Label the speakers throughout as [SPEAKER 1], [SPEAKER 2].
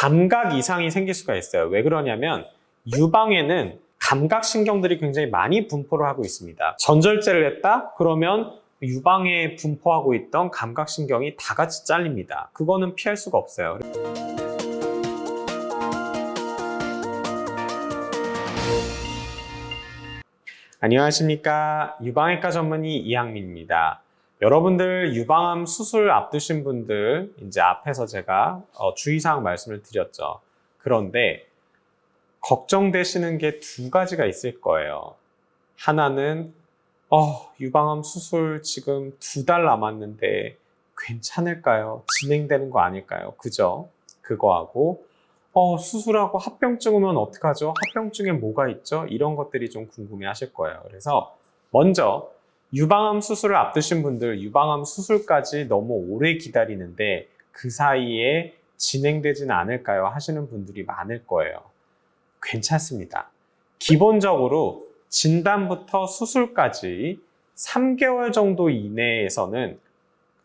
[SPEAKER 1] 감각 이상이 생길 수가 있어요. 왜 그러냐면 유방에는 감각 신경들이 굉장히 많이 분포를 하고 있습니다. 전절제를 했다? 그러면 유방에 분포하고 있던 감각 신경이 다 같이 잘립니다. 그거는 피할 수가 없어요. 안녕하십니까. 유방외과 전문의 이항민입니다. 여러분들 유방암 수술 앞두신 분들 이제 앞에서 제가 어, 주의사항 말씀을 드렸죠. 그런데 걱정되시는 게 두 가지가 있을 거예요. 하나는 어, 유방암 수술 지금 두 달 남았는데 괜찮을까요? 진행되는 거 아닐까요? 그죠? 그거하고 어, 수술하고 합병증 오면 어떡하죠? 합병증에 뭐가 있죠? 이런 것들이 좀 궁금해 하실 거예요. 그래서 먼저 유방암 수술을 앞두신 분들 유방암 수술까지 너무 오래 기다리는데 그 사이에 진행되지는 않을까요? 하시는 분들이 많을 거예요. 괜찮습니다. 기본적으로 진단부터 수술까지 3개월 정도 이내에서는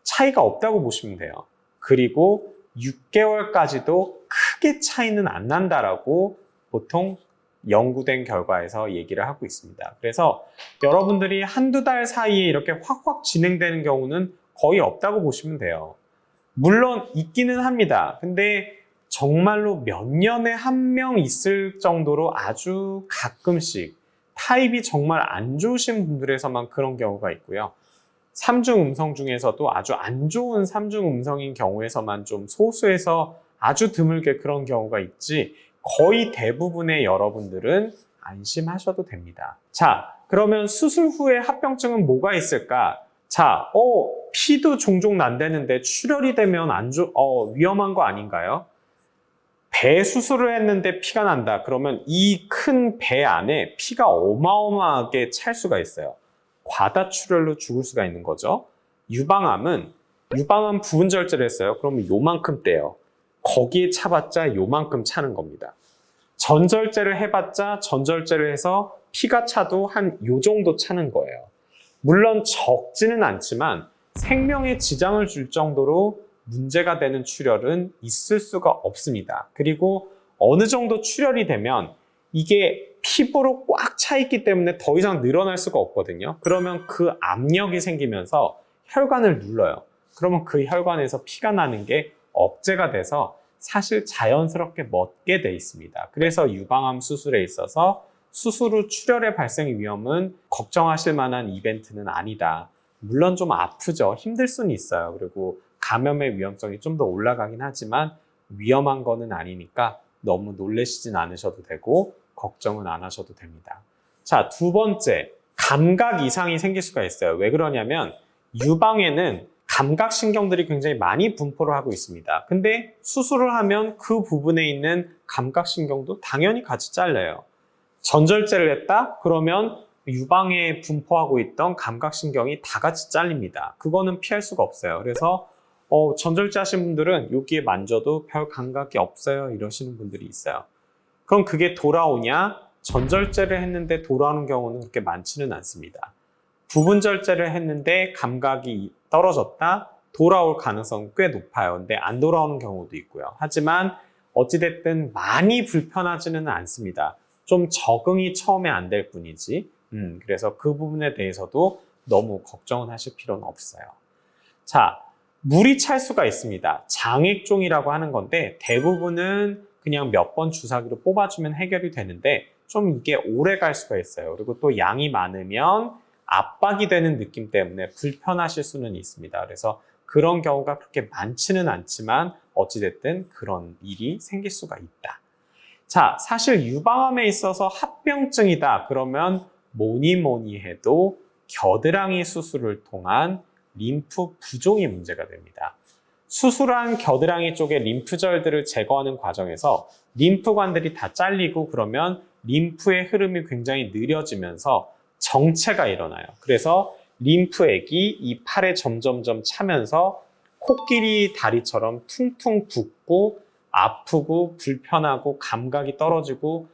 [SPEAKER 1] 차이가 없다고 보시면 돼요. 그리고 6개월까지도 크게 차이는 안 난다라고 보통 연구된 결과에서 얘기를 하고 있습니다. 그래서 여러분들이 한두 달 사이에 이렇게 확확 진행되는 경우는 거의 없다고 보시면 돼요. 물론 있기는 합니다. 근데 정말로 몇 년에 한 명 있을 정도로 아주 가끔씩 타입이 정말 안 좋으신 분들에서만 그런 경우가 있고요. 삼중 음성 중에서도 아주 안 좋은 삼중 음성인 경우에서만 좀 소수에서 아주 드물게 그런 경우가 있지 거의 대부분의 여러분들은 안심하셔도 됩니다. 자, 그러면 수술 후에 합병증은 뭐가 있을까? 자, 어, 피도 종종 난다는데 출혈이 되면 안 좋, 어, 위험한 거 아닌가요? 배 수술을 했는데 피가 난다. 그러면 이 큰 배 안에 피가 어마어마하게 찰 수가 있어요. 과다 출혈로 죽을 수가 있는 거죠. 유방암은 유방암 부분 절제를 했어요. 그러면 요만큼 떼요. 거기에 차봤자 요만큼 차는 겁니다. 전절제를 해봤자 전절제를 해서 피가 차도 한 요 정도 차는 거예요. 물론 적지는 않지만 생명에 지장을 줄 정도로 문제가 되는 출혈은 있을 수가 없습니다. 그리고 어느 정도 출혈이 되면 이게 피부로 꽉 차 있기 때문에 더 이상 늘어날 수가 없거든요. 그러면 그 압력이 생기면서 혈관을 눌러요. 그러면 그 혈관에서 피가 나는 게 억제가 돼서 사실 자연스럽게 멎게 돼 있습니다. 그래서 유방암 수술에 있어서 수술 후 출혈의 발생 위험은 걱정하실 만한 이벤트는 아니다. 물론 좀 아프죠. 힘들 수는 있어요. 그리고 감염의 위험성이 좀 더 올라가긴 하지만 위험한 거는 아니니까 너무 놀라시진 않으셔도 되고 걱정은 안 하셔도 됩니다. 자, 두 번째, 감각 이상이 생길 수가 있어요. 왜 그러냐면 유방에는 감각 신경들이 굉장히 많이 분포를 하고 있습니다. 근데 수술을 하면 그 부분에 있는 감각 신경도 당연히 같이 잘려요. 전절제를 했다? 그러면 유방에 분포하고 있던 감각 신경이 다 같이 잘립니다. 그거는 피할 수가 없어요. 그래서 어, 전절제 하신 분들은 여기에 만져도 별 감각이 없어요. 이러시는 분들이 있어요. 그럼 그게 돌아오냐? 전절제를 했는데 돌아오는 경우는 그렇게 많지는 않습니다. 부분 절제를 했는데 감각이 떨어졌다? 돌아올 가능성은 꽤 높아요. 근데 안 돌아오는 경우도 있고요. 하지만 어찌됐든 많이 불편하지는 않습니다. 좀 적응이 처음에 안 될 뿐이지. 음, 그래서 그 부분에 대해서도 너무 걱정은 하실 필요는 없어요. 자, 물이 찰 수가 있습니다. 장액종이라고 하는 건데 대부분은 그냥 몇 번 주사기로 뽑아주면 해결이 되는데 좀 이게 오래 갈 수가 있어요. 그리고 또 양이 많으면 압박이 되는 느낌 때문에 불편하실 수는 있습니다. 그래서 그런 경우가 그렇게 많지는 않지만 어찌됐든 그런 일이 생길 수가 있다. 자, 사실 유방암에 있어서 합병증이다. 그러면 뭐니 뭐니 해도 겨드랑이 수술을 통한 림프 부종이 문제가 됩니다. 수술한 겨드랑이 쪽의 림프절들을 제거하는 과정에서 림프관들이 다 잘리고 그러면 림프의 흐름이 굉장히 느려지면서 정체가 일어나요. 그래서 림프액이 이 팔에 점점점 차면서 코끼리 다리처럼 퉁퉁 붓고 아프고 불편하고 감각이 떨어지고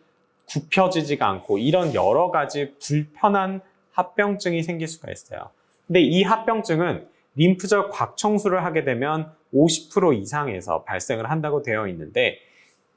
[SPEAKER 1] 굽혀지지가 않고 이런 여러 가지 불편한 합병증이 생길 수가 있어요. 근데 이 합병증은 림프절 곽청수를 하게 되면 50% 이상에서 발생을 한다고 되어 있는데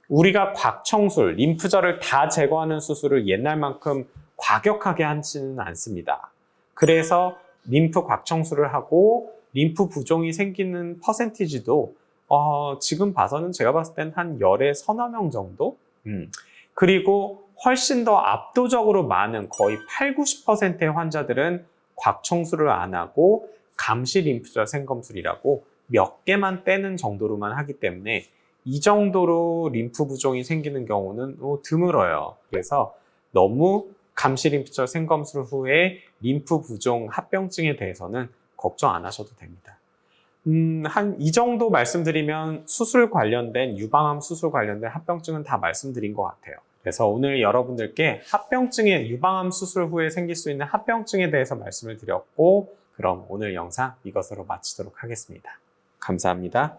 [SPEAKER 1] 우리가 곽청술, 림프절을 다 제거하는 수술을 옛날만큼 과격하게 하지는 않습니다. 그래서 림프 곽청술을 하고 림프 부종이 생기는 퍼센티지도 어, 지금 봐서는 제가 봤을 땐 한 열에 서너 명 정도? 음. 그리고 훨씬 더 압도적으로 많은 거의 8, 90%의 환자들은 곽청술을 안 하고 감시 림프절 생검술이라고 몇 개만 떼는 정도로만 하기 때문에 이 정도로 림프 부종이 생기는 경우는 어, 드물어요. 그래서 너무 감시 림프절 생검술 후에 림프 부종 합병증에 대해서는 걱정 안 하셔도 됩니다. 음, 한 이 정도 말씀드리면 수술 관련된 유방암 수술 관련된 합병증은 다 말씀드린 것 같아요. 그래서 오늘 여러분들께 합병증에 유방암 수술 후에 생길 수 있는 합병증에 대해서 말씀을 드렸고 그럼 오늘 영상 이것으로 마치도록 하겠습니다. 감사합니다.